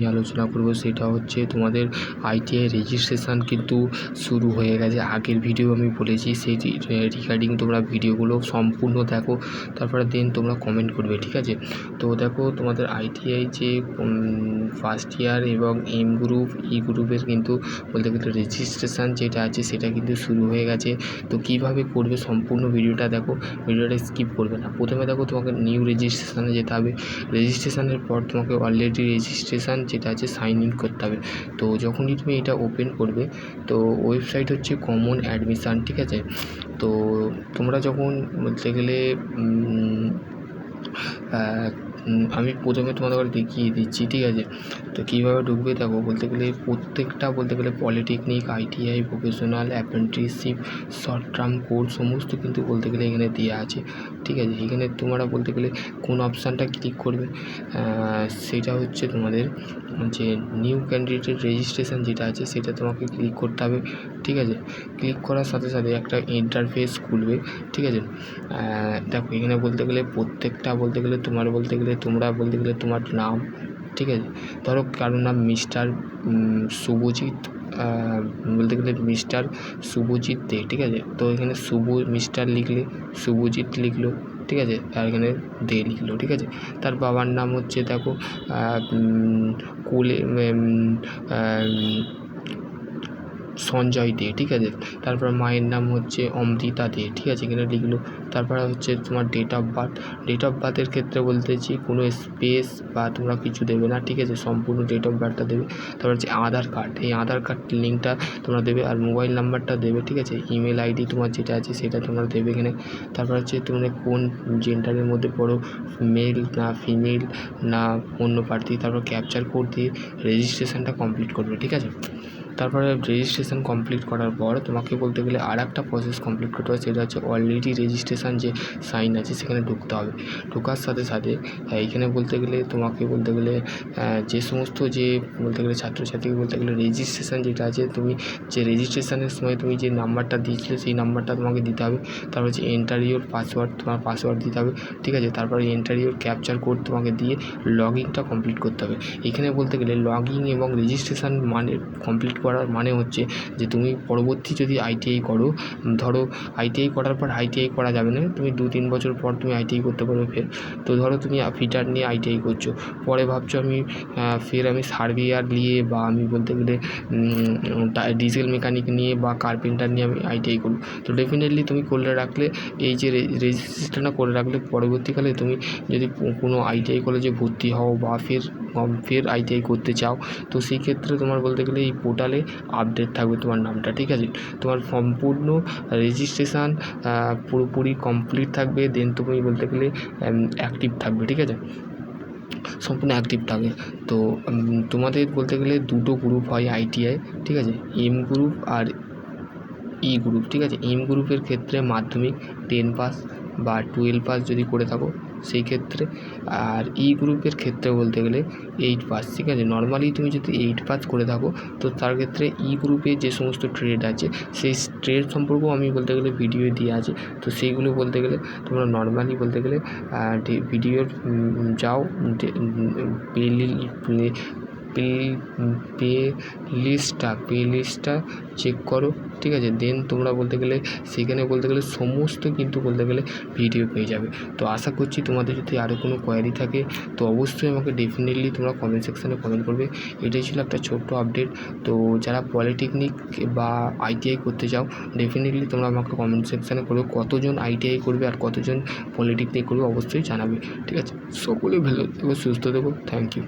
নিয়ে আলোচনা করব সেটা হচ্ছে তোমাদের আইটিআই রেজিস্ট্রেশন কিন্তু শুরু হয়ে গেছে। আগের ভিডিও আমি বলেছি, সেই রিগার্ডিং তোমরা ভিডিওগুলো সম্পূর্ণ দেখো, তারপরে দেন তোমরা কমেন্ট করবে, ঠিক আছে? তো দেখো তোমাদের আইটিআই যে ফার্স্ট ইয়ার এবং এম গ্রুপ ই গ্রুপের কিন্তু বলতে গেলে রেজিস্ট্রেশন যেটা আছে সেটা কিন্তু শুরু হয়ে গেছে। তো কীভাবে করবে সম্পূর্ণ ভিডিওটা দেখো ভিডিওটা স্কিপ করবে না। প্রথমে দেখো তোমাকে নিউ রেজিস্ট্রেশানে যেতে হবে। রেজিস্ট্রেশানের পর তোমাকে অলরেডি রেজিস্ট্রেশন যেটা আছে সাইন ইন করতে হবে। তো যখনই তুমি এটা ওপেন করবে, তো ওয়েবসাইট হচ্ছে কমন অ্যাডমিশান ঠিক আছে? তো তোমরা যখন বলতে গেলে আমি প্রথমে তোমাদের দেখিয়ে দিচ্ছি, ঠিক আছে? তো কীভাবে ঢুকবে দেখো, বলতে গেলে প্রত্যেকটা, বলতে গেলে polytechnic ITI vocational apprenticeship short term course সমস্ত কিন্তু বলতে গেলে এখানে দেওয়া আছে, ঠিক আছে? এখানে তোমরা বলতে গেলে কোন অপশানটা ক্লিক করবে? সেটা হচ্ছে তোমাদের যে নিউ ক্যান্ডিডেটের রেজিস্ট্রেশন যেটা আছে, সেটা তোমাকে ক্লিক করতে হবে, ঠিক আছে? ক্লিক করার সাথে সাথে একটা ইন্টারফেস খুলবে, ঠিক আছে? দেখো, এখানে বলতে গেলে প্রত্যেকটা, বলতে গেলে তোমার বলতে গেলে তোমরা বলতে গেলে তোমার নাম, ঠিক আছে? ধরো কারোর নাম মিস্টার শুভজিৎ বলতে গেলে মিস্টার শুভজিৎ দে, ঠিক আছে? তো এখানে শুভ, মিস্টার লিখলে শুভজিৎ লিখলো, ঠিক আছে? আর এখানে দে লিখলো, ঠিক আছে? তার বাবার নাম হচ্ছে, দেখো কোলে সঞ্জয় দে, ঠিক আছে? তারপর মায়ের নাম হচ্ছে অমৃতা দে, ঠিক আছে? এখানে লিখলো। তারপরে হচ্ছে তোমার date of birth date of বার্থের ক্ষেত্রে বলতেছি কোনো স্পেস বা তোমরা কিছু দেবে না, ঠিক আছে? সম্পূর্ণ ডেট অফ বার্থটা দেবে। তারপর হচ্ছে আধার কার্ড এই আধার কার্ড লিঙ্কটা তোমরা দেবে আর মোবাইল নাম্বারটা দেবে, ঠিক আছে? ইমেল আইডি তোমার যেটা আছে সেটা তোমরা দেবে এখানে। তারপর হচ্ছে তোমরা কোন জেন্ডারের মধ্যে পড়ো মেল না ফিমেল না অন্য প্রার্থী। তারপর ক্যাপচার কোড দিয়ে রেজিস্ট্রেশনটা কমপ্লিট করবে, ঠিক আছে? তারপরে রেজিস্ট্রেশন কমপ্লিট করার পর তোমাকে বলতে গেলে আর একটা প্রসেস কমপ্লিট করতে হবে, সেটা হচ্ছে অলরেডি রেজিস্ট্রেশন যে সাইন আছে সেখানে ঢুকতে হবে। ঢোকার সাথে সাথে এইখানে বলতে গেলে তোমাকে বলতে গেলে যে সমস্ত যে বলতে গেলে ছাত্রছাত্রীকে বলতে গেলে রেজিস্ট্রেশন যেটা আছে, তুমি যে রেজিস্ট্রেশনের সময় তুমি যে নাম্বারটা দিয়েছিলে সেই নাম্বারটা তোমাকে দিতে হবে। তারপর হচ্ছে এন্টার ইউর পাসওয়ার্ড তোমার পাসওয়ার্ড দিতে হবে, ঠিক আছে? তারপরে এন্টার ইউর ক্যাপচার কোড তোমাকে দিয়ে লগ ইনটা কমপ্লিট করতে হবে। এখানে বলতে গেলে লগ ইন এবং রেজিস্ট্রেশন মানে কমপ্লিট করার মানে হচ্ছে যে তুমি পরবর্তী যদি আইটিআই করো, ধরো আইটিআই করার পর আইটিআই করা যাবে না, তুমি দু তিন বছর পর তুমি আইটিআই করতে পারবে ফের। তো ধরো তুমি ফিটার নিয়ে আইটিআই করছ, পরে ভাবছ আমি ফের আমি সার্ভিয়ার নিয়ে বা আমি বলতে গেলে ডিজেল মেকানিক নিয়ে বা কার্পেন্টার নিয়ে আমি আইটিআই করব। তো ডেফিনেটলি তুমি করলে রাখলে, এই যে রেজিস্ট্রেশনটা করে রাখলে, পরবর্তীকালে তুমি যদি কোনো আইটিআই কলেজে ভর্তি হও বা ফের ফের আইটিআই করতে চাও, তো সেই ক্ষেত্রে তোমার বলতে গেলে এই পোর্টালে আপডেট থাকবে তোমার নামটা, ঠিক আছে? তোমার সম্পূর্ণ রেজিস্ট্রেশান পুরোপুরি কমপ্লিট থাকবে দেন তুমি বলতে গেলে অ্যাক্টিভ থাকবে, ঠিক আছে? সম্পূর্ণ অ্যাক্টিভ থাকে তো তোমাদের বলতে গেলে দুটো গ্রুপ হয় আইটিআই ঠিক আছে? এম গ্রুপ আর ই গ্রুপ ঠিক আছে? এম গ্রুপের ক্ষেত্রে মাধ্যমিক টেন পাস বা টুয়েলভ পাস যদি করে থাকো, সেই ক্ষেত্রে, আর ই গ্রুপের ক্ষেত্রে বলতে গেলে এইট পাস ঠিক আছে? নর্মালি তুমি যদি এইট পাস করে থাকো, তো তার ক্ষেত্রে ই গ্রুপে যে সমস্ত ট্রেড আছে, সেই ট্রেড সম্পর্কেও আমি বলতে গেলে ভিডিও দিয়ে আছে। তো সেইগুলো বলতে গেলে, তোমরা নর্মালি বলতে গেলে ভিডিওর যাও প্লে প্লে লিস্টটা প্লে লিস্টটা চেক করো, ঠিক আছে? দেন তোমরা বলতে গেলে, সেখানে বলতে গেলে সমস্ত কিন্তু বলতে গেলে ভিডিও পেয়ে যাবে। তো আশা করছি তোমাদের যদি আরও কোনো কোয়ারি থাকে, তো অবশ্যই আমাকে ডেফিনেটলি তোমরা কমেন্ট সেকশানে কমেন্ট করবে। এটাই ছিল একটা ছোট্ট আপডেট তো যারা পলিটেকনিক বা আইটিআই করতে চাও ডেফিনেটলি তোমরা আমাকে কমেন্ট সেকশানে করবে কতজন আইটিআই করবে আর কতজন পলিটেকনিক করবে অবশ্যই জানাবে, ঠিক আছে? সকলে ভালো থেকো, সুস্থ থেকো থ্যাংক ইউ